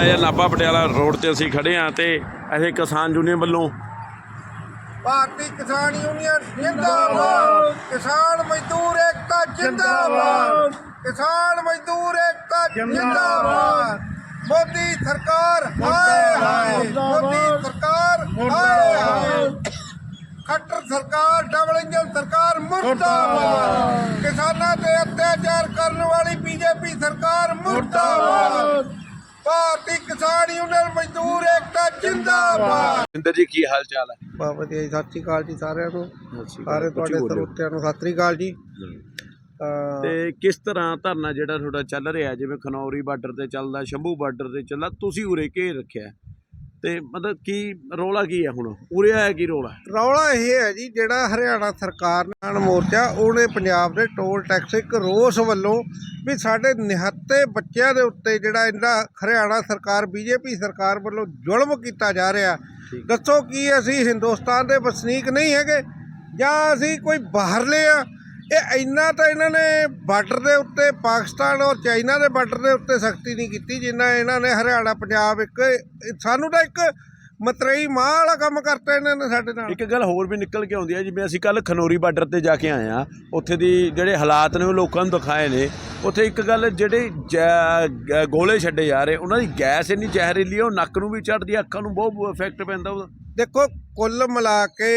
ਹੈ ਨਾਭਾ ਪਟਿਆਲਾ ਰੋਡ ਤੇ ਅਸੀਂ ਖੜੇ ਆ ਤੇ ਅਸੀਂ ਕਿਸਾਨ ਯੂਨੀਅਨ ਵੱਲੋਂ ਭਾਰਤੀ ਕਿਸਾਨ ਯੂਨੀਅਨ ਜਿੰਦਾਬਾਦ। ਕਿਸਾਨ ਮਜ਼ਦੂਰ ਏਕਤਾ ਜਿੰਦਾਬਾਦ। ਕਿਸਾਨ ਮਜ਼ਦੂਰ ਏਕਤਾ ਜਿੰਦਾਬਾਦ। ਮੋਦੀ ਸਰਕਾਰ ਹਾਏ ਹਾਏ। ਮੋਦੀ ਸਰਕਾਰ ਹਾਏ ਹਾਏ। ਖੱਟਰ ਸਰਕਾਰ ਡਬਲ ਇੰਜਨ ਸਰਕਾਰ ਮੁਰਦਾਬਾਦ। ਕਿਸਾਨਾਂ ਤੇ ਅਤਿਆਚਾਰ ਕਰਨ ਵਾਲੀ ਬੀਜੇਪੀ ਸਰਕਾਰ ਮੁਰਦਾਬਾਦ। ਭਾਰਤੀ ਕਿਸਾਨ ਯੂਨੀਅਨ ਮਜ਼ਦੂਰ ਏਕਤਾ ਜਿੰਦਾਬਾਦ। ਇੰਦਰ ਜੀ ਕੀ ਹਾਲ ਚਾਲ ਹੈ? ਬਹੁਤ ਵਧੀਆ ਜੀ ਸਤਿ ਸ਼੍ਰੀ ਅਕਾਲ ਜੀ ਸਾਰਿਆਂ ਨੂੰ। ਸ੍ਰੀ ਤੁਹਾਡੇ। ਸਰੋਤਿਆਂ ਨੂੰ ਸਤਿ ਸ਼੍ਰੀ ਅਕਾਲ ਜੀ। ਤਾਂ ਕਿਸ ਤਰ੍ਹਾਂ ਧਰਨਾ ਜਿਹੜਾ ਤੁਹਾਡਾ ਚੱਲ ਰਿਹਾ ਜਿਵੇਂ ਖਨੌਰੀ ਬਾਰਡਰ ਤੇ ਚੱਲਦਾ ਸ਼ੰਭੂ ਬਾਰਡਰ ਤੇ ਚੱਲਦਾ ਤੁਸੀਂ ਉਰੇ ਘੇਰ ਰੱਖਿਆ। ਤੇ ਮਤਲਬ ਕੀ ਰੋਲਾ ਕੀ ਹੈ ਹੁਣ? ਉਰੇ ਆਇਆ ਕੀ ਰੋਲਾ? ਰੌਲਾ ਇਹ ਹੈ ਜੀ ਜਿਹੜਾ ਹਰਿਆਣਾ ਸਰਕਾਰ ਨਾਲ ਮੋਰਚਾ ਉਹਨੇ ਪੰਜਾਬ ਦੇ ਟੋਲ ਟੈਕਸ ਇੱਕ ਰੋਸ ਵੱਲੋਂ ਵੀ ਸਾਡੇ ਨਿਹੱਤੇ ਬੱਚਿਆਂ ਦੇ ਉੱਤੇ ਜਿਹੜਾ ਇਹਦਾ ਹਰਿਆਣਾ ਸਰਕਾਰ ਬੀਜੇਪੀ ਸਰਕਾਰ ਵੱਲੋਂ ਜ਼ੁਲਮ ਕੀਤਾ ਜਾ ਰਿਹਾ। ਦੱਸੋ ਕੀ ਅਸੀਂ ਹਿੰਦੁਸਤਾਨ ਦੇ ਵਸਨੀਕ ਨਹੀਂ ਹੈਗੇ? ਜਾਂ ਅਸੀਂ ਕੋਈ ਬਾਹਰਲੇ ਆ? ਇਹ ਇੰਨਾ ਤਾਂ ਇਹਨਾਂ ਨੇ ਬਾਰਡਰ ਦੇ ਉੱਤੇ ਪਾਕਿਸਤਾਨ ਔਰ ਚਾਈਨਾ ਦੇ ਬਾਰਡਰ ਦੇ ਉੱਤੇ ਸਖਤੀ ਨਹੀਂ ਕੀਤੀ ਜਿੰਨਾ ਇਹਨਾਂ ਨੇ ਹਰਿਆਣਾ ਪੰਜਾਬ ਇੱਕ ਸਾਨੂੰ ਤਾਂ ਇੱਕ ਮਤਰੇਈ ਮਾਂ ਵਾਲਾ ਕੰਮ ਕਰਤਾ ਇਹਨਾਂ ਨੇ ਸਾਡੇ ਨਾਲ। ਇੱਕ ਗੱਲ ਹੋਰ ਵੀ ਨਿਕਲ ਕੇ ਆਉਂਦੀ ਹੈ ਜਿਵੇਂ ਅਸੀਂ ਕੱਲ ਖਨੌਰੀ ਬਾਰਡਰ ਤੇ ਜਾ ਕੇ ਆਏ ਆ ਉੱਥੇ ਦੀ ਜਿਹੜੇ ਹਾਲਾਤ ਨੇ ਉਹ ਲੋਕਾਂ ਨੂੰ ਦਿਖਾਏ ਨੇ ਉੱਥੇ ਇੱਕ ਗੱਲ ਜਿਹੜੇ ਗੋਲੇ ਛੱਡੇ ਜਾ ਰਹੇ ਉਹਨਾਂ ਦੀ ਗੈਸ ਇੰਨੀ ਜ਼ਹਿਰੀਲੀ ਹੈ ਉਹ ਨੱਕ ਨੂੰ ਵੀ ਚੜਦੀ ਹੈ ਅੱਖਾਂ ਨੂੰ ਬਹੁਤ ਇਫੈਕਟ ਪੈਂਦਾ ਉਹਦਾ। ਦੇਖੋ ਕੁੱਲ ਮਿਲਾ ਕੇ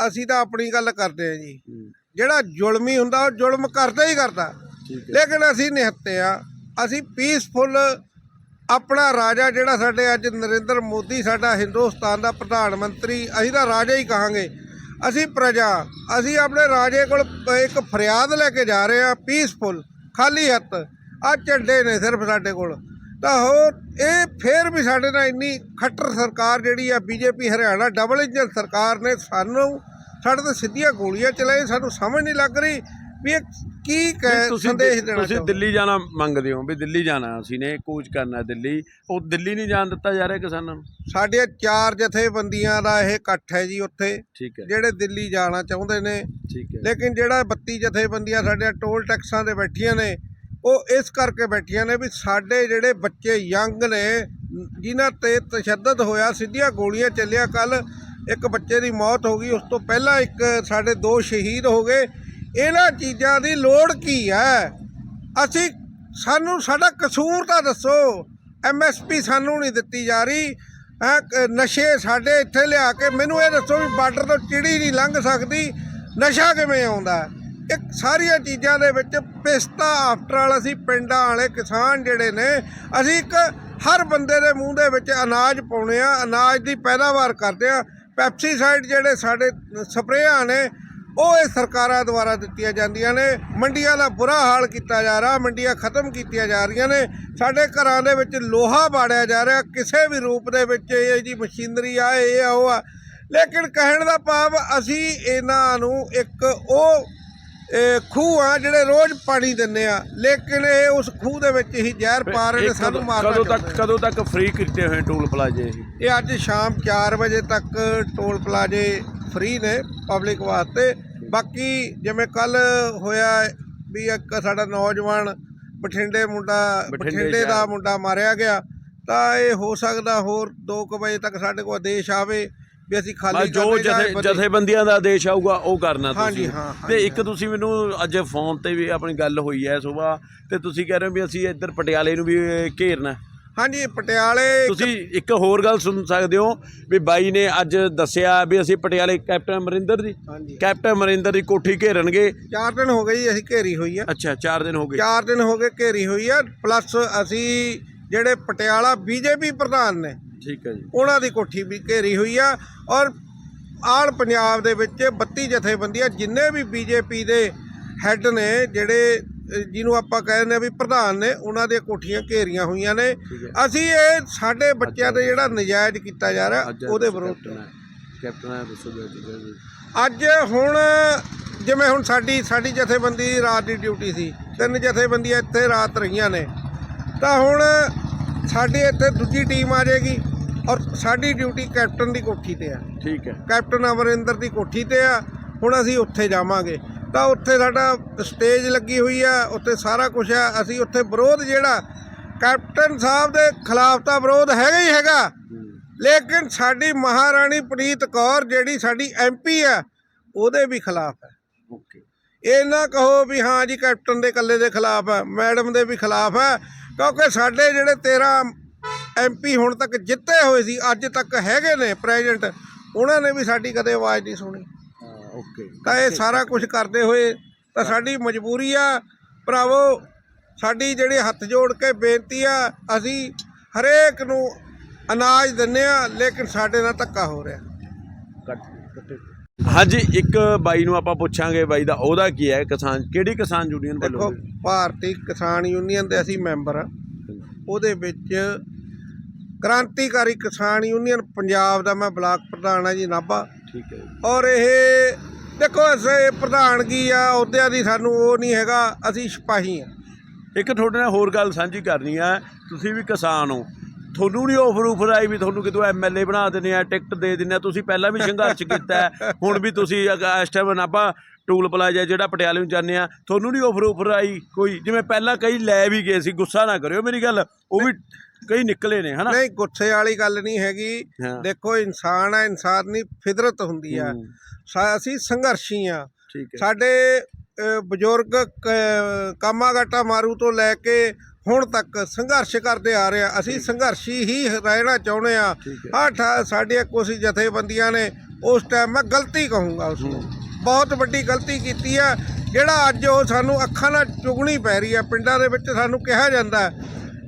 ਅਸੀਂ ਤਾਂ ਆਪਣੀ ਗੱਲ ਕਰਦੇ ਆ ਜੀ। ਜਿਹੜਾ ਜ਼ੁਲਮੀ ਹੁੰਦਾ ਉਹ ਜ਼ੁਲਮ ਕਰਦਾ ਹੀ ਕਰਦਾ। ਲੇਕਿਨ ਅਸੀਂ ਨਿਹੱਤੇ ਆ ਅਸੀਂ ਪੀਸਫੁਲ ਆਪਣਾ ਰਾਜਾ ਜਿਹੜਾ ਸਾਡੇ ਅੱਜ ਨਰਿੰਦਰ ਮੋਦੀ ਸਾਡਾ ਹਿੰਦੁਸਤਾਨ ਦਾ ਪ੍ਰਧਾਨ ਮੰਤਰੀ ਅਸੀਂ ਤਾਂ ਰਾਜਾ ਹੀ ਕਹਾਂਗੇ। ਅਸੀਂ ਪ੍ਰਜਾ ਅਸੀਂ ਆਪਣੇ ਰਾਜੇ ਕੋਲ ਇੱਕ ਫਰਿਆਦ ਲੈ ਕੇ ਜਾ ਰਹੇ ਆ ਪੀਸਫੁਲ ਖਾਲੀ ਹੱਥ। ਆ ਝੰਡੇ ਨੇ ਸਿਰਫ ਸਾਡੇ ਕੋਲ। ਤਾਂ ਹੋਰ ਇਹ ਫੇਰ ਵੀ ਸਾਡੇ ਨਾਲ ਇੰਨੀ ਖੱਟਰ ਸਰਕਾਰ ਜਿਹੜੀ ਆ ਬੀਜੇਪੀ ਹਰਿਆਣਾ ਡਬਲ ਇੰਜਨ ਸਰਕਾਰ ਨੇ ਸਾਨੂੰ ਸਾਡੇ ਤੇ ਸਿੱਧੀਆਂ ਗੋਲੀਆਂ ਚਲਾਈ ਸਾਨੂੰ ਸਮਝ ਨਹੀਂ ਲੱਗ ਰਹੀ ਵੀ ਇਹ ਕੀ ਕਹਿ ਤੁਸੀਂ ਸੰਦੇਸ਼ ਦੇਣਾ ਤੁਸੀਂ ਦਿੱਲੀ ਜਾਣਾ ਮੰਗਦੇ ਹੋ ਵੀ ਦਿੱਲੀ ਜਾਣਾ ਅਸੀਂ ਨੇ ਕੂਚ ਕਰਨਾ ਦਿੱਲੀ। ਉਹ ਦਿੱਲੀ ਨਹੀਂ ਜਾਣ ਦਿੱਤਾ ਜਾ ਰਿਹਾ ਕਿਸਾਨਾਂ ਨੂੰ? ਸਾਡੇ ਚਾਰ ਜਥੇਬੰਦੀਆਂ ਦਾ ਇਹ ਇਕੱਠ ਹੈ ਜੀ ਉੱਥੇ ਠੀਕ ਹੈ। ਜਿਹੜੇ ਦਿੱਲੀ ਜਾਣਾ ਚਾਹੁੰਦੇ ਨੇ। ਠੀਕ ਹੈ। ਲੇਕਿਨ ਜਿਹੜਾ 32 ਜਥੇਬੰਦੀਆਂ ਸਾਡੇ ਟੋਲ ਟੈਕਸਾਂ ਦੇ ਬੈਠੀਆਂ ਨੇ ਉਹ ਇਸ ਕਰਕੇ ਬੈਠੀਆਂ ਨੇ ਵੀ ਸਾਡੇ ਜਿਹੜੇ ਬੱਚੇ ਯੰਗ ਨੇ ਜਿਨ੍ਹਾਂ ਤੇ ਤਸ਼ੱਦਦ ਹੋਇਆ ਸਿੱਧੀਆਂ ਗੋਲੀਆਂ ਚੱਲਿਆ ਕੱਲ ਇੱਕ ਬੱਚੇ ਦੀ ਮੌਤ ਹੋ ਗਈ ਉਸ ਤੋਂ ਪਹਿਲਾਂ ਇੱਕ ਸਾਡੇ ਦੋ ਸ਼ਹੀਦ ਹੋ ਗਏ। ਇਹਨਾਂ ਚੀਜ਼ਾਂ ਦੀ ਲੋੜ ਕੀ ਹੈ? ਅਸੀਂ ਸਾਨੂੰ ਸਾਡਾ ਕਸੂਰ ਤਾਂ ਦੱਸੋ। ਐਮਐਸਪੀ ਸਾਨੂੰ ਨਹੀਂ ਦਿੱਤੀ ਜਾ ਰਹੀ। ਹੈਂ, ਨਸ਼ੇ ਸਾਡੇ ਇੱਥੇ ਲਿਆ ਕੇ ਮੈਨੂੰ ਇਹ ਦੱਸੋ ਵੀ ਬਾਰਡਰ ਤੋਂ ਚਿੜੀ ਨਹੀਂ ਲੰਘ ਸਕਦੀ। ਨਸ਼ਾ ਕਿਵੇਂ ਆਉਂਦਾ? ਇੱਕ ਸਾਰੀਆਂ ਚੀਜ਼ਾਂ ਦੇ ਵਿੱਚ ਪਿਸਤਾ ਆਫਟਰ ਆਲ ਅਸੀਂ ਪਿੰਡਾਂ ਵਾਲੇ ਕਿਸਾਨ ਜਿਹੜੇ ਨੇ ਅਸੀਂ ਇੱਕ ਹਰ ਬੰਦੇ ਦੇ ਮੂੰਹ ਦੇ ਵਿੱਚ ਅਨਾਜ ਪਾਉਣੇ ਆ ਅਨਾਜ ਦੀ ਪੈਦਾਵਾਰ ਕਰਦੇ ਆ। ਪੈਪਸੀਸਾਈਡ ਜਿਹੜੇ ਸਾਡੇ ਸਪਰੇਆਂ ਨੇ, ਉਹ ਇਹ ਸਰਕਾਰਾਂ ਦੁਆਰਾ ਦਿੱਤੀਆਂ ਜਾਂਦੀਆਂ ਨੇ। ਮੰਡੀਆਂ ਦਾ ਬੁਰਾ ਹਾਲ ਕੀਤਾ ਜਾ ਰਿਹਾ, ਮੰਡੀਆਂ ਖਤਮ ਕੀਤੀਆਂ ਜਾ ਰਹੀਆਂ ਨੇ। ਸਾਡੇ ਘਰਾਂ ਦੇ ਵਿੱਚ ਲੋਹਾ ਬਾੜਿਆ ਜਾ ਰਿਹਾ, ਕਿਸੇ ਵੀ ਰੂਪ ਦੇ ਵਿੱਚ ਇਹ ਜੀ ਮਸ਼ੀਨਰੀ ਆ, ਇਹ ਆ, ਉਹ ਆ। ਲੇਕਿਨ ਕਹਿਣ ਦਾ ਭਾਵ, ਅਸੀਂ ਇਹਨਾਂ ਨੂੰ ਇੱਕ ਉਹ ਖੂਹ ਆ ਜਿਹੜੇ ਰੋਜ਼ ਪਾਣੀ ਦਿੰਦੇ ਆ। ਲੇਕਿਨ ਇਹ ਉਸ ਖੂਹ ਦੇ ਵਿੱਚ ਹੀ ਜ਼ਹਿਰ ਪਾ ਰਹੇ ਨੇ ਇਹ ਸਾਨੂੰ ਮਾਰਨਾ ਕਦੋਂ ਤੱਕ। ਕਦੋਂ ਤੱਕ ਫ੍ਰੀ ਕੀਤੇ ਹੋਏ ਟੂਲ ਪਲਾਜੇ ਇਹ? ਇਹ ਅੱਜ ਸ਼ਾਮ 4 ਵਜੇ ਤੱਕ ਟੋਲ ਪਲਾਜੇ ਫ੍ਰੀ ਨੇ ਪਬਲਿਕ ਵਾਸਤੇ। ਬਾਕੀ ਜਿਵੇਂ ਕੱਲ ਹੋਇਆ ਵੀ ਇੱਕ ਸਾਡਾ ਨੌਜਵਾਨ ਬਠਿੰਡੇ ਮੁੰਡਾ ਬਠਿੰਡੇ ਦਾ। ਮੁੰਡਾ ਮਾਰਿਆ ਗਿਆ। ਤਾਂ ਇਹ ਹੋ ਸਕਦਾ ਹੋਰ 2 ਵਜੇ ਤੱਕ ਸਾਡੇ ਕੋਲ ਆਦੇਸ਼ ਆਵੇ। ਵੀ ਅਸੀਂ ਖਾਲੀ ਬਸ ਜੋ ਕਰਨੇ ਜਾਂ ਜਥੇ ਬੰਦੇ- ਜਥੇਬੰਦੀਆਂ ਦਾ ਆਦੇਸ਼ ਆਊਗਾ ਉਹ ਕਰਨਾ ਹਾਂਜੀ, ਤੁਸੀਂ। ਹਾਂ, ਤੇ ਹਾਂਜੀ, ਇੱਕ ਤੁਸੀਂ ਮੈਨੂੰ ਅੱਜ ਫੋਨ ਤੇ ਵੀ ਆਪਣੀ ਗੱਲ ਹੋਈ ਹੈ ਸਵੇਰ ਤੇ ਤੁਸੀਂ ਕਹਿ ਰਹੇ ਹੋ ਵੀ ਅਸੀਂ ਇੱਧਰ ਪਟਿਆਲੇ ਨੂੰ ਵੀ ਘੇਰਨਾ ਹੈ। ਹਾਂਜੀ ਪਟਿਆਲੇ ਤੁਸੀਂ ਇੱਕ ਹੋਰ ਗੱਲ ਸੁਣ ਸਕਦੇ ਹੋ ਵੀ ਬਾਈ ਨੇ ਅੱਜ ਦੱਸਿਆ ਵੀ ਅਸੀਂ ਪਟਿਆਲੇ ਕੈਪਟਨ ਅਮਰਿੰਦਰ ਜੀ ਹਾਂਜੀ। ਕੈਪਟਨ ਅਮਰਿੰਦਰ ਦੀ ਕੋਠੀ ਘੇਰਨਗੇ। 4 ਦਿਨ ਹੋ ਗਏ ਜੀ ਅਸੀਂ ਘੇਰੀ ਹੋਈ ਆ। ਅੱਛਾ 4 ਦਿਨ ਹੋ ਗਏ। 4 ਦਿਨ ਹੋ ਗਏ ਘੇਰੀ ਹੋਈ ਆ ਪਲੱਸ ਅਸੀਂ ਜਿਹੜੇ ਪਟਿਆਲਾ ਬੀਜੇਪੀ ਪ੍ਰਧਾਨ ਨੇ ਠੀਕ ਹੈ ਜੀ। ਉਹਨਾਂ ਦੀ ਕੋਠੀ ਵੀ ਘੇਰੀ ਹੋਈ ਆ ਔਰ ਆਲ ਪੰਜਾਬ ਦੇ ਵਿੱਚ 32 ਜਥੇਬੰਦੀਆਂ ਜਿੰਨੇ ਵੀ ਬੀਜੇਪੀ ਦੇ ਹੈੱਡ ਨੇ ਜਿਹੜੇ ਜਿਹਨੂੰ ਆਪਾਂ ਕਹਿੰਦੇ ਆ ਵੀ ਪ੍ਰਧਾਨ ਨੇ ਉਹਨਾਂ ਦੀਆਂ ਕੋਠੀਆਂ ਘੇਰੀਆਂ ਹੋਈਆਂ ਨੇ। ਅਸੀਂ ਇਹ ਸਾਡੇ ਬੱਚਿਆਂ ਤੇ ਜਿਹੜਾ ਨਜਾਇਜ਼ ਕੀਤਾ ਜਾ ਰਿਹਾ ਉਹਦੇ ਵਿਰੁੱਧ। ਕੈਪਟਨ ਅੱਜ ਹੁਣ ਜਿਵੇਂ ਹੁਣ ਸਾਡੀ ਸਾਡੀ ਜਥੇਬੰਦੀ ਦੀ ਰਾਤ ਦੀ ਡਿਊਟੀ ਸੀ ਤਿੰਨ ਜਥੇਬੰਦੀਆਂ ਇੱਥੇ ਰਾਤ ਰਹੀਆਂ ਨੇ। ਤਾਂ ਹੁਣ ਸਾਡੀ ਇੱਥੇ ਦੂਜੀ ਟੀਮ ਆ ਜਾਏਗੀ ਔਰ ਸਾਡੀ ਡਿਊਟੀ ਕੈਪਟਨ ਦੀ ਕੋਠੀ ਤੇ ਆ। ਠੀਕ ਹੈ। ਕੈਪਟਨ ਅਮਰਿੰਦਰ ਦੀ ਕੋਠੀ ਤੇ ਆ। ਹੁਣ ਅਸੀਂ ਉੱਥੇ ਜਾਵਾਂਗੇ। ਤਾਂ ਉੱਥੇ ਸਾਡਾ ਸਟੇਜ ਲੱਗੀ ਹੋਈ ਆ ਉੱਥੇ ਸਾਰਾ ਕੁਝ ਆ। ਅਸੀਂ ਉੱਥੇ ਵਿਰੋਧ ਜਿਹੜਾ ਕੈਪਟਨ ਸਾਹਿਬ ਦੇ ਖਿਲਾਫ ਤਾਂ ਵਿਰੋਧ ਹੈਗਾ ਹੀ ਹੈਗਾ। ਲੇਕਿਨ ਸਾਡੀ ਮਹਾਰਾਣੀ ਪ੍ਰੀਤ ਕੌਰ ਜਿਹੜੀ ਸਾਡੀ ਐਮਪੀ ਆ ਉਹਦੇ ਵੀ ਖਿਲਾਫ ਹੈ। ਓਕੇ ਇਹ ਨਾ ਕਹੋ ਵੀ ਹਾਂ ਜੀ ਕੈਪਟਨ ਦੇ ਇਕੱਲੇ ਦੇ ਖਿਲਾਫ ਹੈ ਮੈਡਮ ਦੇ ਵੀ ਖਿਲਾਫ ਹੈ ਕਿਉਂਕਿ ਸਾਡੇ ਜਿਹੜੇ 13 ਐਮਪੀ ਹੁਣ ਤੱਕ ਜਿੱਤੇ ਹੋਏ ਸੀ ਅੱਜ ਤੱਕ ਹੈਗੇ ਨੇ ਪ੍ਰੈਜ਼ੀਡੈਂਟ ਉਹਨਾਂ ਨੇ ਵੀ ਸਾਡੀ ਕਦੇ ਆਵਾਜ਼ ਨਹੀਂ ਸੁਣੀ। ਓਕੇ ਤਾਂ ਇਹ ਸਾਰਾ ਕੁਝ ਕਰਦੇ ਹੋਏ ਤਾਂ ਸਾਡੀ ਮਜਬੂਰੀ ਆ ਭਰਾਵੋ ਸਾਡੀ ਜਿਹੜੇ ਹੱਥ ਜੋੜ ਕੇ ਬੇਨਤੀ ਆ ਅਸੀਂ ਹਰੇਕ ਨੂੰ ਅਨਾਜ ਦਿੰਨੇ ਆ ਲੇਕਿਨ ਸਾਡੇ ਨਾਲ ਧੱਕਾ ਹੋ ਰਿਹਾ। ਹਾਂਜੀ ਇੱਕ ਬਾਈ ਨੂੰ ਆਪਾਂ ਪੁੱਛਾਂਗੇ ਬਾਈ ਦਾ ਉਹਦਾ ਕੀ ਹੈ ਕਿਸਾਨ ਕਿਹੜੀ ਕਿਸਾਨ ਯੂਨੀਅਨ ਦੇਖੋ ਵੱਲੋਂ ਭਾਰਤੀ ਕਿਸਾਨ ਯੂਨੀਅਨ ਦੇ ਅਸੀਂ ਮੈਂਬਰ ਆ ਉਹਦੇ ਵਿੱਚ ਕ੍ਰਾਂਤੀਕਾਰੀ ਕਿਸਾਨ ਯੂਨੀਅਨ ਪੰਜਾਬ ਦਾ ਮੈਂ ਬਲਾਕ ਪ੍ਰਧਾਨ ਆ ਜੀ ਨਾਭਾ। ਠੀਕ ਹੈ। ਔਰ ਇਹ ਦੇਖੋ ਅਸੀਂ ਪ੍ਰਧਾਨਗੀ ਆ ਅਹੁਦਿਆਂ ਦੀ ਸਾਨੂੰ ਉਹ ਨਹੀਂ ਹੈਗਾ ਅਸੀਂ ਸਿਪਾਹੀ ਆ ਇੱਕ ਤੁਹਾਡੇ ਨਾਲ ਹੋਰ ਗੱਲ ਸਾਂਝੀ ਕਰਨੀ ਹੈ ਤੁਸੀਂ ਵੀ ਕਿਸਾਨ ਹੋ। ਤੁਹਾਨੂੰ ਨਹੀਂ ਆਫਰ ਉਫਰ ਆਈ ਵੀ ਤੁਹਾਨੂੰ ਕਿਤੋਂ ਐਮਐਲਏ ਬਣਾ ਦਿੰਦੇ ਆ ਟਿਕਟ ਦੇ ਦਿੰਦੇ ਆ। ਤੁਸੀਂ ਪਹਿਲਾਂ ਵੀ ਸੰਘਰਸ਼ ਕੀਤਾ ਹੁਣ ਵੀ ਤੁਸੀਂ ਇਸ ਟਾਈਮ ਨਾਭਾ ਟੂਲ ਪਲਾਜ਼ਾ ਜਿਹੜਾ ਪਟਿਆਲੇ ਨੂੰ ਜਾਂਦੇ ਆ ਤੁਹਾਨੂੰ ਨਹੀਂ ਆਫਰ ਉਫਰ ਆਈ ਕੋਈ। ਜਿਵੇਂ ਪਹਿਲਾਂ ਕਈ ਲੈ ਵੀ ਗਏ ਸੀ ਗੁੱਸਾ ਨਾ ਕਰਿਓ ਮੇਰੀ ਗੱਲ ਉਹ ਵੀ ਕਈ ਨਿਕਲੇ ਨੇ ਹਨਾ? ਨਹੀਂ ਗੁੱਸੇ ਵਾਲੀ ਗੱਲ ਨਹੀਂ ਹੈਗੀ। ਦੇਖੋ ਇਨਸਾਨ ਆ ਇਨਸਾਨ ਦੀ ਫਿਦਰਤ ਹੁੰਦੀ ਆ। ਅਸੀਂ ਸੰਘਰਸ਼ੀ ਆ। ਸਾਡੇ ਬਜ਼ੁਰਗ ਕਾਮਾਗਾਟਾ ਮਾਰੂ ਤੋਂ ਲੈ ਕੇ ਹੁਣ ਤੱਕ ਸੰਘਰਸ਼ ਕਰਦੇ ਆ ਰਹੇ ਆ। ਅਸੀਂ ਸੰਘਰਸ਼ੀ ਹੀ ਰਹਿਣਾ ਚਾਹੁੰਦੇ ਆ। ਠਾ- ਸਾਡੀਆਂ ਕੁਛ ਜਥੇਬੰਦੀਆਂ ਨੇ ਉਸ ਟਾਈਮ ਮੈਂ ਗਲਤੀ ਕਹੂੰਗਾ ਉਸ ਨੂੰ। ਬਹੁਤ ਵੱਡੀ ਗਲਤੀ ਕੀਤੀ ਆ। ਜਿਹੜਾ ਅੱਜ ਉਹ ਸਾਨੂੰ ਅੱਖਾਂ ਨਾਲ ਚੁਗਣੀ ਪੈ ਰਹੀ ਆ ਪਿੰਡਾਂ ਦੇ ਵਿੱਚ ਸਾਨੂੰ ਕਿਹਾ ਜਾਂਦਾ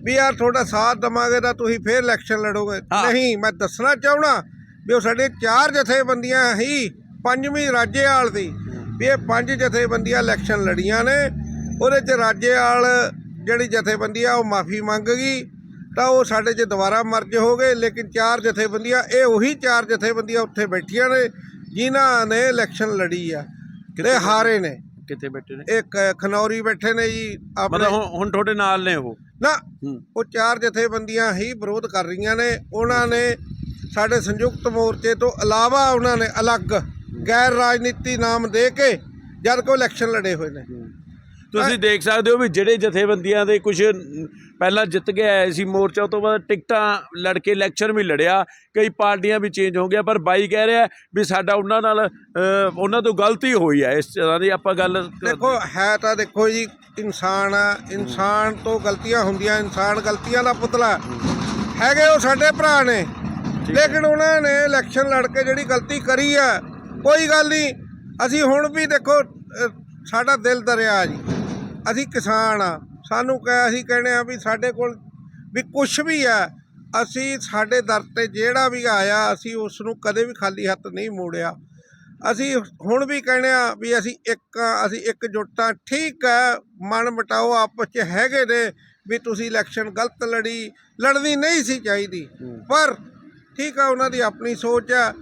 ਵੀ ਯਾਰ ਤੁਹਾਡਾ ਸਾਥ ਦਵਾਂਗੇ ਤਾਂ ਤੁਸੀਂ ਫੇਰ ਇਲੈਕਸ਼ਨ ਲੜੋਗੇ। ਨਹੀਂ ਮੈਂ ਦੱਸਣਾ ਚਾਹਣਾ ਵੀ ਉਹ ਸਾਡੇ ਚਾਰ ਜਥੇਬੰਦੀਆਂ ਹੀ ਪੰਜਵੀਂ ਰਾਜੇਵਾਲ ਦੀ ਵੀ ਇਹ ਪੰਜ ਜਥੇਬੰਦੀਆਂ ਇਲੈਕਸ਼ਨ ਲੜੀਆਂ ਨੇ। ਉਹਦੇ ਚ ਰਾਜੇਵਾਲ ਜਿਹੜੀ ਜਥੇਬੰਦੀ ਆ ਉਹ ਮਾਫੀ ਮੰਗ ਗਈ ਤਾਂ ਉਹ ਸਾਡੇ 'ਚ ਦੁਬਾਰਾ ਮਰਜ ਹੋ ਗਏ ਲੇਕਿਨ ਚਾਰ ਜਥੇਬੰਦੀਆਂ ਇਹ ਉਹੀ ਚਾਰ ਜਥੇਬੰਦੀਆਂ ਉੱਥੇ ਬੈਠੀਆਂ ਨੇ ਜਿਨ੍ਹਾਂ ਨੇ ਇਲੈਕਸ਼ਨ ਲੜੀ ਆ ਤੇ ਹਾਰੇ ਨੇ। ਕਿੱਥੇ ਬੈਠੇ ਨੇ? ਇੱਕ ਖਨੌਰੀ ਬੈਠੇ ਨੇ ਜੀ ਆਪਣੇ ਮਤਲਬ ਹੁਣ ਤੁਹਾਡੇ ਨਾਲ ਨੇ ਉਹ? ਨਾ ਉਹ ਚਾਰ ਜਥੇਬੰਦੀਆਂ ਹੀ ਵਿਰੋਧ ਕਰ ਰਹੀਆਂ ਨੇ ਉਹਨਾਂ ਨੇ ਸਾਡੇ ਸੰਯੁਕਤ ਮੋਰਚੇ ਤੋਂ ਇਲਾਵਾ ਉਹਨਾਂ ਨੇ ਅਲੱਗ ਗੈਰ ਰਾਜਨੀਤੀ ਨਾਮ ਦੇ ਕੇ ਜਦ ਕੋ ਇਲੈਕਸ਼ਨ ਲੜੇ ਹੋਏ ਨੇ। ਤੁਸੀਂ ਦੇਖ ਸਕਦੇ ਹੋ ਵੀ ਜਿਹੜੇ ਜਥੇਬੰਦੀਆਂ ਦੇ ਕੁਝ ਪਹਿਲਾਂ ਜਿੱਤ ਕੇ ਆਏ ਸੀ ਮੋਰਚਾ ਤੋਂ ਬਾਅਦ ਟਿਕਟਾਂ ਲੜ ਕੇ ਇਲੈਕਸ਼ਨ ਵੀ ਲੜਿਆ ਕਈ ਪਾਰਟੀਆਂ ਵੀ ਚੇਂਜ ਹੋ ਗਿਆ ਪਰ ਬਾਈ ਕਹਿ ਰਿਹਾ ਵੀ ਸਾਡਾ ਉਹਨਾਂ ਨਾਲ ਉਹਨਾਂ ਤੋਂ ਗਲਤੀ ਹੋਈ ਹੈ ਇਸ ਤਰ੍ਹਾਂ ਦੀ ਆਪਾਂ ਗੱਲ ਦੇਖੋ ਹੈ ਤਾਂ ਦੇਖੋ ਜੀ ਇਨਸਾਨ ਆ ਇਨਸਾਨ ਤੋਂ ਗਲਤੀਆਂ ਹੁੰਦੀਆਂ ਇਨਸਾਨ ਗਲਤੀਆਂ ਦਾ ਪੁਤਲਾ। ਹੈਗੇ ਉਹ ਸਾਡੇ ਭਰਾ ਨੇ ਲੇਕਿਨ ਉਹਨਾਂ ਨੇ ਇਲੈਕਸ਼ਨ ਲੜ ਕੇ ਜਿਹੜੀ ਗਲਤੀ ਕਰੀ ਆ ਕੋਈ ਗੱਲ ਨਹੀਂ। ਅਸੀਂ ਹੁਣ ਵੀ ਦੇਖੋ ਸਾਡਾ ਦਿਲ ਦਰਿਆ ਜੀ। ਅਸੀਂ ਕਿਸਾਨ ਆ। ਸਾਨੂੰ ਕਹਿ ਅਸੀਂ ਕਹਿੰਦੇ ਆ ਵੀ ਸਾਡੇ ਕੋਲ ਵੀ ਕੁਝ ਵੀ ਆ ਅਸੀਂ ਸਾਡੇ ਦਰ ਤੇ ਜਿਹੜਾ ਵੀ ਆਇਆ ਅਸੀਂ ਉਸ ਨੂੰ ਕਦੇ ਵੀ ਖਾਲੀ ਹੱਥ ਨਹੀਂ ਮੋੜਿਆ। ਅਸੀਂ ਹੁਣ ਵੀ ਕਹਿੰਦੇ ਆ ਵੀ ਅਸੀਂ ਇੱਕ ਅਸੀਂ ਇਕਜੁੱਟ ਆ। ਠੀਕ ਹੈ ਮਨ ਮਟਾਓ ਆਪਸ ਚ ਹੈਗੇ ਨੇ ਵੀ ਤੁਸੀਂ ਇਲੈਕਸ਼ਨ ਗਲਤ ਲੜੀ ਲੜਨੀ ਨਹੀਂ ਸੀ ਚਾਹੀਦੀ। ਪਰ ਠੀਕ ਆ ਉਹਨਾਂ ਦੀ ਆਪਣੀ ਸੋਚ ਆ।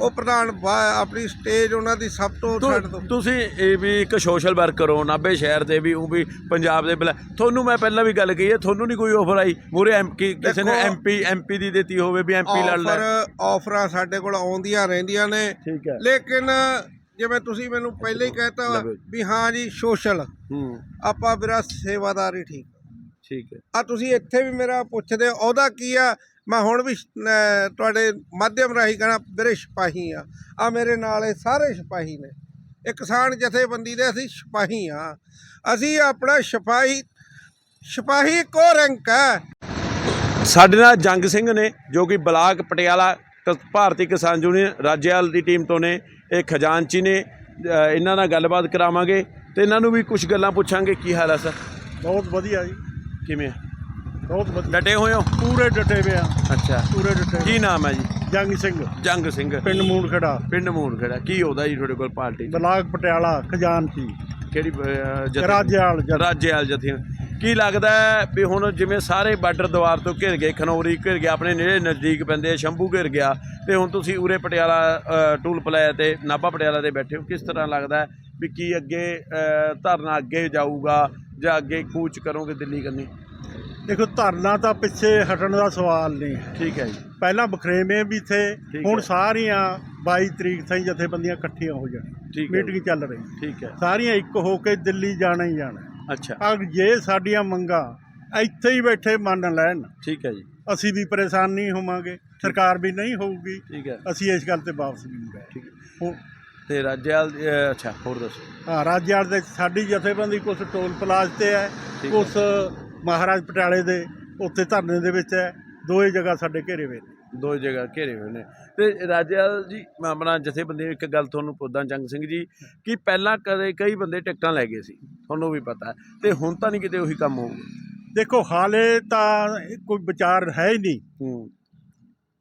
ਉਹ ਪ੍ਰਧਾਨ ਬਾ- ਆਪਣੀ ਸਟੇਜ ਉਹਨਾਂ ਦੀ ਸਭ ਤੋਂ ਦੋ ਤੁ- ਤੁਸੀਂ ਇਹ ਵੀ ਇੱਕ ਸੋਸ਼ਲ ਵਰਕਰ ਹੋ ਨਾਭੇ ਸ਼ਹਿਰ ਦੇ ਵੀ ਉਹ ਵੀ ਪੰਜਾਬ ਦੇ ਬਲਾ ਤੁਹਾਨੂੰ ਮੈਂ ਪਹਿਲਾਂ ਵੀ ਗੱਲ ਕਹੀ ਹੈ ਤੁਹਾਨੂੰ ਨਹੀਂ ਕੋਈ ਆਫਰ ਆਈ? ਮੂਰੇ ਐਮਪੀ ਕਿਸੇ ਨੇ ਦੇਖੋ- ਐਮਪੀ ਐਮਪੀ ਦੀ ਦਿੱਤੀ ਹੋਵੇ ਵੀ ਐਮਪੀ ਲੜ ਲੈ। ਆਫਰ ਆਫਰਾਂ ਸਾਡੇ ਕੋਲ ਆਉਂਦੀਆਂ ਰਹਿੰਦੀਆਂ ਨੇ। ਠੀਕ ਹੈ। ਲੇਕਿਨ ਜਿਵੇਂ ਤੁਸੀਂ ਮੈਨੂੰ ਪਹਿਲਾਂ ਹੀ ਕਹਿਤਾ ਲਵੋ। ਵੀ ਹਾਂ ਜੀ ਸੋਸ਼ਲ ਹੂੰ। ਆਪਾਂ ਵੀਰਾ ਸੇਵਾਦਾਰੀ ਠੀਕ। ਠੀਕ ਹੈ। ਆ ਤੁਸੀਂ ਇੱਥੇ ਵੀ ਮੇਰਾ ਪੁੱਛਦੇ ਹੋ ਉਹਦਾ ਕੀ ਆ? ਮੈਂ ਹੁਣ ਵੀ ਅਹ, ਤੁਹਾਡੇ ਮਾਧਿਅਮ ਰਾਹੀਂ ਕਹਣਾ ਵੀਰੇ ਸਿਪਾਹੀ ਆ। ਆ ਮੇਰੇ ਨਾਲ ਇਹ ਸਾਰੇ ਸਿਪਾਹੀ ਨੇ। ਇਹ ਕਿਸਾਨ ਜਥੇਬੰਦੀ ਦੇ ਅਸੀਂ ਸਿਪਾਹੀ ਆ। ਅਸੀਂ ਆਪਣਾ ਸਿਪਾਹੀ ਸਿਪਾਹੀ ਕੋ ਰੈਂਕ ਹੈ। ਸਾਡੇ ਨਾਲ ਜੰਗ ਸਿੰਘ ਨੇ ਜੋ ਕਿ ਬਲਾਕ ਪਟਿਆਲਾ ਕ- ਭਾਰਤੀ ਕਿਸਾਨ ਯੂਨੀਅਨ ਰਾਜੇਵਾਲ ਦੀ ਟੀਮ ਤੋਂ ਨੇ ਇਹ ਖਜ਼ਾਨਚੀ ਨੇ ਅ, ਇਹਨਾਂ ਨਾਲ ਗੱਲਬਾਤ ਕਰਾਵਾਂਗੇ ਤੇ ਇਹਨਾਂ ਨੂੰ ਵੀ ਕੁਝ ਗੱਲਾਂ ਪੁੱਛਾਂਗੇ ਕੀ ਹਾਲ ਹੈ ਸਰ? ਬਹੁਤ ਵਧੀਆ ਜੀ। ਕਿਵੇਂ ਬਹੁਤ ਵਧੀਆ। ਡਟੇ ਹੋਏ ਹੋ? ਪੂਰੇ ਡਟੇ ਵੇ ਆ। ਅੱਛਾ। ਪੂਰੇ ਡਟੇ ਕੀ ਨਾਮ ਹੈ ਜੀ? ਜੰਗ ਸਿੰਘ। ਜੰਗ ਸਿੰਘ। ਪਿੰਡ ਮੂਨਖੜਾ। ਪਿੰਡ ਮੂਨ ਖੜਾ ਕੀ ਉਹਦਾ ਜੀ ਤੁਹਾਡੇ ਕੋਲ ਪਾਰਟੀ 'ਚ? ਬਲਾਕ ਪਟਿਆਲਾ ਖਜ਼ਾਨਚੀ। ਕਿਹੜੀ ਅ, ਜਥੇ- ਜਥੇ ਕੀ ਲੱਗਦਾ ਹੈ ਵੀ ਹੁਣ ਜਿਵੇਂ ਸਾਰੇ ਬਾਰਡਰ ਦੁਆਰ ਤੋਂ ਘਿਰ ਗਏ ਖਨੌਰੀ ਘਿਰ ਗਿਆ ਆਪਣੇ ਨੇੜੇ ਨਜ਼ਦੀਕ ਪੈਂਦੇ ਆ ਸ਼ੰਭੂ ਘਿਰ ਗਿਆ ਤੇ ਹੁਣ ਤੁਸੀਂ ਉਰੇ ਪਟਿਆਲਾ ਟੂਲ ਪਲਾਜ਼ਾ ਤੇ ਨਾਭਾ ਪਟਿਆਲਾ ਤੇ ਬੈਠੇ ਹੋ ਕਿਸ ਤਰ੍ਹਾਂ ਲੱਗਦਾ ਹੈ ਵੀ ਕੀ ਅੱਗੇ ਧਰਨਾ ਅੱਗੇ ਜਾਊਗਾ? ਜਾਂ ਅੱਗੇ ਕੂਚ ਕਰੋਗੇ ਦਿੱਲੀ ਕੰਨੀ? ਦੇਖੋ ਧਰਨਾ ਤਾਂ ਪਿੱਛੇ ਹਟਣ ਦਾ ਸਵਾਲ ਨਹੀਂ। ਠੀਕ ਹੈ ਜੀ। ਪਹਿਲਾਂ ਬਖਰੇਵੇਂ ਵੀ ਥੇ ਹੁਣ। ਸਾਰੀਆਂ 22 ਤਰੀਕ ਤਾਈਂ ਜਥੇਬੰਦੀਆਂ ਇਕੱਠੀਆਂ ਹੋ ਜਾਣ। ਮੀਟਿੰਗ ਚੱਲ ਰਹੀ। ਠੀਕ ਹੈ। ਸਾਰੀਆਂ ਇੱਕ ਹੋ ਕੇ ਦਿੱਲੀ ਜਾਣਾ ਹੀ ਜਾਣਾ। ਅੱਛਾ। ਅਗ ਜੇ ਸਾਡੀਆਂ ਮੰਗਾਂ ਇੱਥੇ ਹੀ ਬੈਠੇ ਮੰਨ ਲੈਣ ਠੀਕ ਹੈ ਜੀ। ਅਸੀਂ ਵੀ ਪਰੇਸ਼ਾਨ ਨਹੀਂ ਹੋਵਾਂਗੇ ਸਰਕਾਰ ਵੀ ਨਹੀਂ ਹੋਊਗੀ। ਠੀਕ ਹੈ। ਅਸੀਂ ਇਸ ਗੱਲ ਤੇ ਵਾਪਸ ਨਹੀਂ ਮੁੜਾਂਗੇ ਠੀਕ ਹੈ। ਹੁਣ ਤੇ ਰਾਜੇਵਾਲ ਅੱਛਾ ਹੋਰ ਦੱਸੋ। ਹਾਂ ਰਾਜਿਆਲ ਦੇ ਸਾਡੀ ਜਥੇਬੰਦੀ ਕੁਛ ਟੋਲ ਪਲਾਜ਼ ਤੇ ਹੈ। ਕੁਛ ਮਹਾਰਾਜ ਪਟਿਆਲੇ ਦੇ ਉੱਥੇ ਧਰਨੇ ਦੇ ਵਿੱਚ ਹੈ ਦੋਏ ਜਗ੍ਹਾ ਸਾਡੇ ਘੇਰੇ ਹੋਏ ਨੇ। ਦੋ ਜਗ੍ਹਾ ਘੇਰੇ ਹੋਏ ਨੇ। ਤੇ ਰਾਜੇਵਾਲ ਜੀ ਮੈਂ ਆਪਣਾ ਜਥੇਬੰਦੀ ਇੱਕ ਗੱਲ ਤੁਹਾਨੂੰ ਪੁੱਛਦਾ ਜੰਗ ਸਿੰਘ ਜੀ ਕਿ ਪਹਿਲਾਂ ਕਦੇ ਕਈ ਬੰਦੇ ਟਿਕਟਾਂ ਲੈ ਗਏ ਸੀ ਤੁਹਾਨੂੰ ਵੀ ਪਤਾ ਤੇ ਹੁਣ ਤਾਂ ਨਹੀਂ ਕਿਤੇ ਉਹੀ ਕੰਮ ਹੋਊਗਾ? ਦੇਖੋ ਹਾਲੇ ਤਾਂ ਕੋਈ ਵਿਚਾਰ ਹੈ ਹੀ ਨਹੀਂ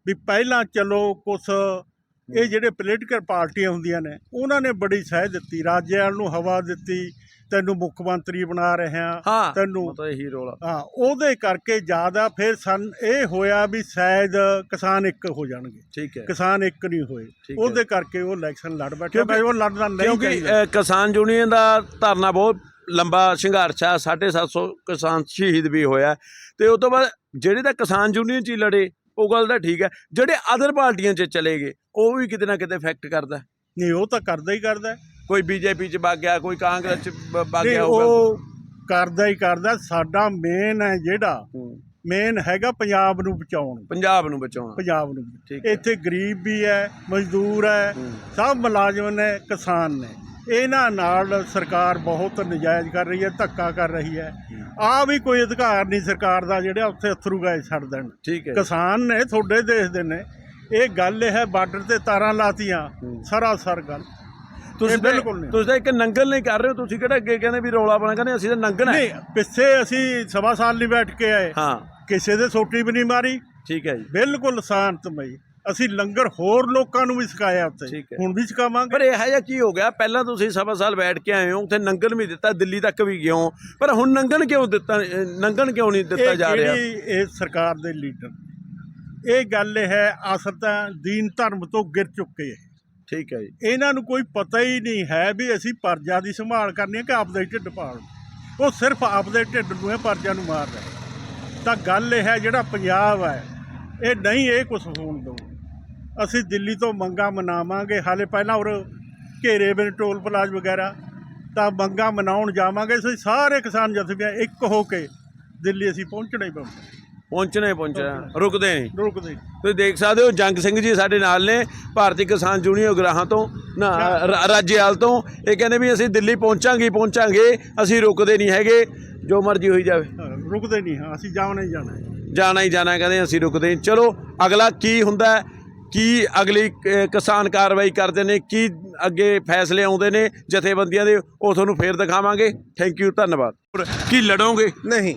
ਵੀ ਪਹਿਲਾਂ ਚਲੋ ਕੁਛ ਇਹ ਜਿਹੜੇ ਪੋਲੀਟੀਕਲ ਪਾਰਟੀਆਂ ਹੁੰਦੀਆਂ ਨੇ ਉਹਨਾਂ ਨੇ ਬੜੀ ਸਹਿ ਦਿੱਤੀ। ਰਾਜਿਆਂ ਨੂੰ ਹਵਾ ਦਿੱਤੀ ਤੈਨੂੰ ਮੁੱਖ ਮੰਤਰੀ ਬਣਾ ਰਹੇ ਤੈਨੂੰ ਮਤਲਬ ਇਹੀ ਰੋਲਾ। ਹਾਂ ਉਹਦੇ ਕਰਕੇ ਜ਼ਿਆਦਾ ਫਿਰ ਸਨ ਇਹ ਹੋਇਆ ਵੀ ਸ਼ਾਇਦ ਕਿਸਾਨ ਇੱਕ ਹੋ ਜਾਣਗੇ। ਠੀਕ ਹੈ। ਕਿਸਾਨ ਇੱਕ ਨਹੀਂ ਹੋਏ। ਉਹਦੇ ਕਰਕੇ ਉਹ ਇਲੈਕਸ਼ਨ ਲੜ ਬੈਠੇ। ਕਿਉਂਕਿ- ਮੈਂ ਉਹ ਲੜਨਾ ਨਹੀਂ ਕਿਉਂਕਿ ਕਿਸਾਨ ਯੂਨੀਅਨ ਦਾ ਧਰਨਾ ਬਹੁਤ ਲੰਬਾ ਸੰਘਰਸ਼ ਆ। 750 ਕਿਸਾਨ ਸ਼ਹੀਦ ਵੀ ਹੋਇਆ। ਤੇ ਉਸ ਤੋਂ ਬਾਅਦ ਜਿਹੜੇ ਤਾਂ ਕਿਸਾਨ ਯੂਨੀਅਨ ਚ ਹੀ ਲੜੇ ਉਹ ਗੱਲ ਤਾਂ ਠੀਕ ਹੈ ਜਿਹੜੇ ਅਦਰ ਪਾਰਟੀਆਂ 'ਚ ਚਲੇ ਗਏ ਉਹ ਵੀ ਕਿਤੇ ਨਾ ਕਿਤੇ ਇਫੈਕਟ ਕਰਦਾ ਨਹੀਂ ਉਹ ਤਾਂ ਕਰਦਾ ਹੀ ਕਰਦਾ ਕੋਈ ਬੀਜੇਪੀ 'ਚ ਵਗ ਗਿਆ ਕੋਈ ਕਾਂਗਰਸ 'ਚ ਵਗ ਗਿਆ ਉਹ ਕਰਦਾ ਹੀ ਕਰਦਾ ਸਾਡਾ ਮੇਨ ਹੈ ਜਿਹੜਾ। ਮੇਨ ਹੈਗਾ ਪੰਜਾਬ ਨੂੰ ਬਚਾਉਣ। ਪੰਜਾਬ ਨੂੰ ਬਚਾਉਣਾ। ਪੰਜਾਬ ਨੂੰ। ਇੱਥੇ ਗਰੀਬ ਵੀ ਹੈ ਮਜ਼ਦੂਰ ਹੂੰ। ਸਭ ਮੁਲਾਜ਼ਮ ਨੇ ਕਿਸਾਨ ਨੇ। ਇਹਨਾਂ ਨਾਲ ਸਰਕਾਰ ਬਹੁਤ ਨਜਾਇਜ਼ ਕਰ ਰਹੀ ਹੈ ਧੱਕਾ ਕਰ ਰਹੀ ਹੈ। ਆ ਵੀ ਕੋਈ ਅਧਿਕਾਰ ਨਹੀਂ ਸਰਕਾਰ ਦਾ ਜਿਹੜਾ ਉੱਥੇ ਅਥਰੂ ਗਾਏ ਛੱਡ ਦੇਣ। ਠੀਕ ਹੈ ਕਿਸਾਨ ਨੇ ਤੁਹਾਡੇ ਦੇਸ਼ ਦੇ ਨੇ ਇਹ ਗੱਲ ਹੈ ਬਾਰਡਰ ਤੇ ਤਾਰਾਂ ਲਾਤੀਆਂ। ਸਰਾਸਰ ਗੱਲ। ਤੁਸੀਂ ਬਿਲਕੁਲ ਨਹੀਂ। ਤੁਸੀਂ ਤਾਂ ਇੱਕ ਨੰਗਲ ਨਹੀਂ ਕਰ ਰਹੇ ਹੋ ਤੁਸੀਂ ਕਿਹੜਾ ਅੱਗੇ ਕਹਿੰਦੇ ਵੀ ਰੌਲਾ ਬਣਾ ਕਹਿੰਦੇ ਅਸੀਂ ਤਾਂ ਨੰਗਣਾ। ਨਹੀਂ ਪਿੱਛੇ ਅਸੀਂ ਸਵਾ ਸਾਲ ਨਹੀਂ ਬੈਠ ਕੇ ਆਏ। ਹਾਂ। ਕਿਸੇ ਦੇ ਸੋਟੀ ਵੀ ਨਹੀਂ ਮਾਰੀ। ਠੀਕ ਹੈ ਜੀ। ਬਿਲਕੁਲ ਸ਼ਾਂਤਮਈ। ਅਸੀਂ ਲੰਗਰ ਹੋਰ ਲੋਕਾਂ ਨੂੰ ਵੀ ਸਿਖਾਇਆ ਉੱਥੇ। ਠੀਕ ਹੈ। ਹੁਣ ਵੀ ਸਿਖਾਵਾਂਗੇ। ਪਰ ਇਹ ਜਿਹਾ ਕੀ ਹੋ ਗਿਆ? ਪਹਿਲਾਂ ਤੁਸੀਂ ਸਵਾ ਸਾਲ ਬੈਠ ਕੇ ਆਏ ਹੋ ਉੱਥੇ ਨੰਗਲ ਵੀ ਦਿੱਤਾ ਦਿੱਲੀ ਤੱਕ ਵੀ ਗਏ ਹੋ। ਪਰ ਹੁਣ ਨੰਗਣ ਕਿਉਂ ਦਿੱਤਾ ਅਹ ਨੰਗਣ ਕਿਉਂ ਨਹੀਂ ਦਿੱਤਾ ਇਹ ਜਾ ਰਿਹਾ? ਜਿਹੜੀ ਇਹ ਸਰਕਾਰ ਦੇ ਲੀਡਰ? ਇਹ ਗੱਲ ਹੈ ਅਸਲ ਤਾਂ ਦੀਨ ਧਰਮ ਤੋਂ ਗਿਰ ਚੁੱਕੇ ਹੈ। ਠੀਕ ਹੈ ਜੀ। ਇਹਨਾਂ ਨੂੰ ਕੋਈ ਪਤਾ ਹੀ ਨਹੀਂ ਹੈ ਵੀ ਅਸੀਂ ਪਰਜਾ ਦੀ ਸੰਭਾਲ ਕਰਨੀ ਹੈ ਕਿ ਆਪਦਾ ਹੀ ਢਿੱਡ ਪਾਲ। ਉਹ ਸਿਰਫ ਆਪਦੇ ਢਿੱਡ ਨੂੰ ਇਹ ਪਰਜਾ ਨੂੰ ਮਾਰ ਰਹੇ ਤਾਂ ਗੱਲ ਇਹ ਹੈ ਜਿਹੜਾ ਪੰਜਾਬ ਹੈ ਇਹ ਨਹੀਂ ਇਹ ਕੁਝ ਹੋਣ ਦੋ ਅਸੀਂ ਦਿੱਲੀ ਤੋਂ ਮੰਗਾ ਮਨਾਵਾਂਗੇ। ਹਾਲੇ ਪਹਿਲਾਂ ਉਰ ਘੇਰੇ ਵਿੱਚ ਟੋਲ ਪਲਾਜ਼ ਵਗੈਰਾ ਤਾਂ ਮੰਗਾ ਮਨਾਉਣ ਜਾਵਾਂਗੇ। ਅਸੀਂ ਸਾਰੇ ਕਿਸਾਨ ਜਥੇਬੀਆਂ ਇੱਕ ਹੋ ਕੇ ਦਿੱਲੀ ਅਸੀਂ ਪਹੁੰਚਣਾ ਹੀ ਪਊਗਾ ਪਹੁੰਚਣਾ ਹੀ ਪਹੁੰਚਣਾ। ਰੁਕਦੇ ਨਹੀਂ। ਰੁਕਦੇ ਤੁਸੀਂ ਦੇਖ ਸਕਦੇ ਹੋ ਜੰਗ ਸਿੰਘ ਜੀ ਸਾਡੇ ਨਾਲ ਨੇ ਭਾਰਤੀ ਕਿਸਾਨ ਯੂਨੀਅਨ ਉਗਰਾਹਾਂ ਤੋਂ ਨਾ ਰਾ- ਰਾਜੇਵਾਲ ਤੋਂ। ਇਹ ਕਹਿੰਦੇ ਵੀ ਅਸੀਂ ਦਿੱਲੀ ਪਹੁੰਚਾਂਗੇ ਹੀ ਪਹੁੰਚਾਂਗੇ ਅਸੀਂ ਰੁਕਦੇ ਨਹੀਂ ਹੈਗੇ ਜੋ ਮਰਜ਼ੀ ਹੋਈ ਜਾਵੇ। ਹਾਂ, ਰੁਕਦੇ ਨਹੀਂ ਹਾਂ ਅਸੀਂ ਜਾਣਾ ਹੀ ਜਾਣਾ ਹੈ। ਜਾਣਾ ਹੀ ਜਾਣਾ ਕਹਿੰਦੇ ਅਸੀਂ ਰੁਕਦੇ ਨਹੀਂ। ਚਲੋ ਅਗਲਾ ਕੀ ਹੁੰਦਾ ਹੈ, ਕੀ ਅਗਲੀ ਕਿਸਾਨ ਕਾਰਵਾਈ ਕਰਦੇ ਨੇ ਕੀ ਅੱਗੇ ਫੈਸਲੇ ਆਉਂਦੇ ਨੇ ਜਥੇਬੰਦੀਆਂ ਦੇ ਉਹ ਤੁਹਾਨੂੰ ਫੇਰ ਦਿਖਾਵਾਂਗੇ। ਥੈਂਕ ਯੂ ਧੰਨਵਾਦ। ਕੀ ਲੜੋਗੇ? ਨਹੀਂ।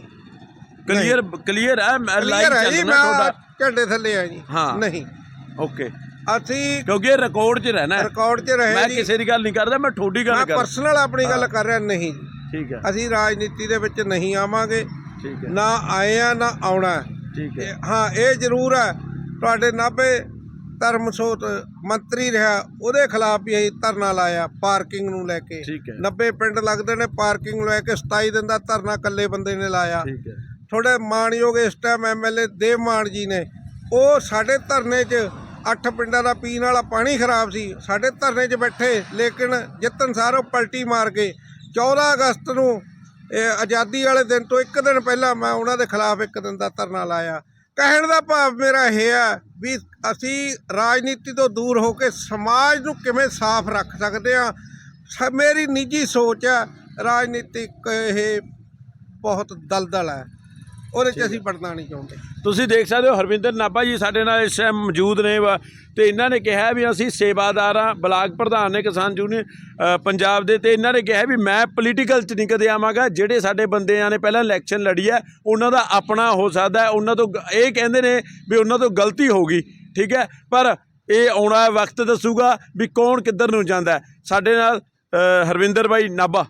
ਕਲੀਅਰ ਕਲੀਅਰ ਹੈ? ਲਾਈਵ ਕਲੀਅਰ ਹੈ ਜੀ ਮੈਂ ਤੁਹਾਡਾ। ਝੰਡੇ ਥੱਲੇ ਆ ਜੀ। ਹਾਂ। ਨਹੀਂ। ਓਕੇ ਅਸੀਂ ਕਿਉਂਕਿ ਇਹ ਰਿਕਾਰਡ 'ਚ ਰਹਿਣਾ ਹੈ। ਰਿਕਾਰਡ 'ਚ ਰਹੇ ਮੈਂ ਜੀ। ਕਿਸੇ ਦੀ ਗੱਲ ਨਹੀਂ ਕਰਦਾ ਮੈਂ ਤੁਹਾਡੀ ਗੱਲ ਮੈਂ ਕਰ ਪਰਸਨਲ ਆਪਣੀ ਗੱਲ। ਕਰ ਰਿਹਾ ਨਹੀਂ। ਠੀਕ ਹੈ। ਅਸੀਂ ਰਾਜਨੀਤੀ ਦੇ ਵਿੱਚ ਨਹੀਂ ਆਵਾਂਗੇ। ਠੀਕ ਹੈ। ਨਾ ਆਏ ਆ ਨਾ ਆਉਣਾ। ਹੈ। ਠੀਕ ਹੈ। ਇਹ- ਹਾਂ ਇਹ ਜ਼ਰੂਰ ਹੈ। ਤੁਹਾਡੇ ਨਾਭੇ ਧਰਮ ਸੋਤ ਮੰਤਰੀ ਰਿਹਾ ਉਹਦੇ ਖਿਲਾਫ ਵੀ ਅਸੀਂ ਧਰਨਾ ਲਾਇਆ ਪਾਰਕਿੰਗ ਨੂੰ ਲੈ ਕੇ। ਠੀਕ ਹੈ। 90 ਪਿੰਡ ਲੱਗਦੇ ਨੇ ਪਾਰਕਿੰਗ ਨੂੰ ਲੈ ਕੇ 27 ਦਿਨ ਦਾ ਧਰਨਾ ਇਕੱਲੇ ਬੰਦੇ ਨੇ ਲਾਇਆ। ਥੋੜੇ ਮਾਣਯੋਗ ਇਸ ਟਾਈਮ ਐਮਐਲਏ ਦੇਵ ਮਾਨ ਜੀ ਨੇ ਉਹ ਸਾਡੇ ਧਰਨੇ 'ਚ ਅੱਠ ਪਿੰਡਾਂ ਦਾ ਪੀਣ ਵਾਲਾ ਪਾਣੀ ਖਰਾਬ ਸੀ ਸਾਡੇ ਧਰਨੇ 'ਚ ਬੈਠੇ ਲੇਕਿਨ ਜਿੱਤਨ ਸਾਰ ਉਹ ਪਲਟੀ ਮਾਰ ਕੇ 14 ਅਗਸਤ ਨੂੰ ਇਹ ਆਜ਼ਾਦੀ ਵਾਲੇ ਦਿਨ ਤੋਂ ਇੱਕ ਦਿਨ ਪਹਿਲਾਂ ਮੈਂ ਉਹਨਾਂ ਦੇ ਖਿਲਾਫ ਇੱਕ ਦਿਨ ਦਾ ਧਰਨਾ ਲਾਇਆ। ਕਹਿਣ ਦਾ ਭਾਵ ਮੇਰਾ ਇਹ ਹੈ ਵੀ ਅਸੀਂ ਰਾਜਨੀਤੀ ਤੋਂ ਦੂਰ ਹੋ ਕੇ ਸਮਾਜ ਨੂੰ ਕਿਵੇਂ ਸਾਫ਼ ਰੱਖ ਸਕਦੇ ਹਾਂ, ਸ- ਮੇਰੀ ਨਿੱਜੀ ਸੋਚ ਹੈ, ਰਾਜਨੀਤਿਕ ਇਹ ਬਹੁਤ ਦਲਦਲ ਹੈ। ਉਹਦੇ 'ਚ ਅਸੀਂ ਵੜਨਾ ਨਹੀਂ ਚਾਹੁੰਦੇ। ਤੁਸੀਂ ਦੇਖ ਸਕਦੇ ਹੋ ਹਰਵਿੰਦਰ ਨਾਭਾ ਜੀ ਸਾਡੇ ਨਾਲ ਇਸ ਟਾਈਮ ਮੌਜੂਦ ਨੇ ਵਾ ਤੇ ਇਹਨਾਂ ਨੇ ਕਿਹਾ ਵੀ ਅਸੀਂ ਸੇਵਾਦਾਰ ਹਾਂ ਬਲਾਕ ਪ੍ਰਧਾਨ ਨੇ ਕਿਸਾਨ ਯੂਨੀਅਨ ਪੰਜਾਬ ਦੇ ਤੇ ਇਹਨਾਂ ਨੇ ਕਿਹਾ ਵੀ ਮੈਂ ਪੋਲੀਟੀਕਲ ਚ ਨਹੀਂ ਕਦੇ ਆਵਾਂਗਾ ਜਿਹੜੇ ਸਾਡੇ ਬੰਦਿਆਂ ਨੇ ਪਹਿਲਾਂ ਇਲੈਕਸ਼ਨ ਲੜੀ ਹੈ ਉਹਨਾਂ ਦਾ ਆਪਣਾ ਹੋ ਸਕਦਾ ਉਹਨਾਂ ਤੋਂ ਇਹ ਕਹਿੰਦੇ ਨੇ ਵੀ ਉਹਨਾਂ ਤੋਂ ਗਲਤੀ ਹੋ ਗਈ ਠੀਕ ਹੈ? ਪਰ ਇਹ ਆਉਣਾ ਵਕਤ ਦੱਸੂਗਾ ਵੀ ਕੌਣ ਕਿੱਧਰ ਨੂੰ ਜਾਂਦਾ। ਸਾਡੇ ਨਾਲ ਹਰਵਿੰਦਰ ਬਾਈ ਨਾਭਾ।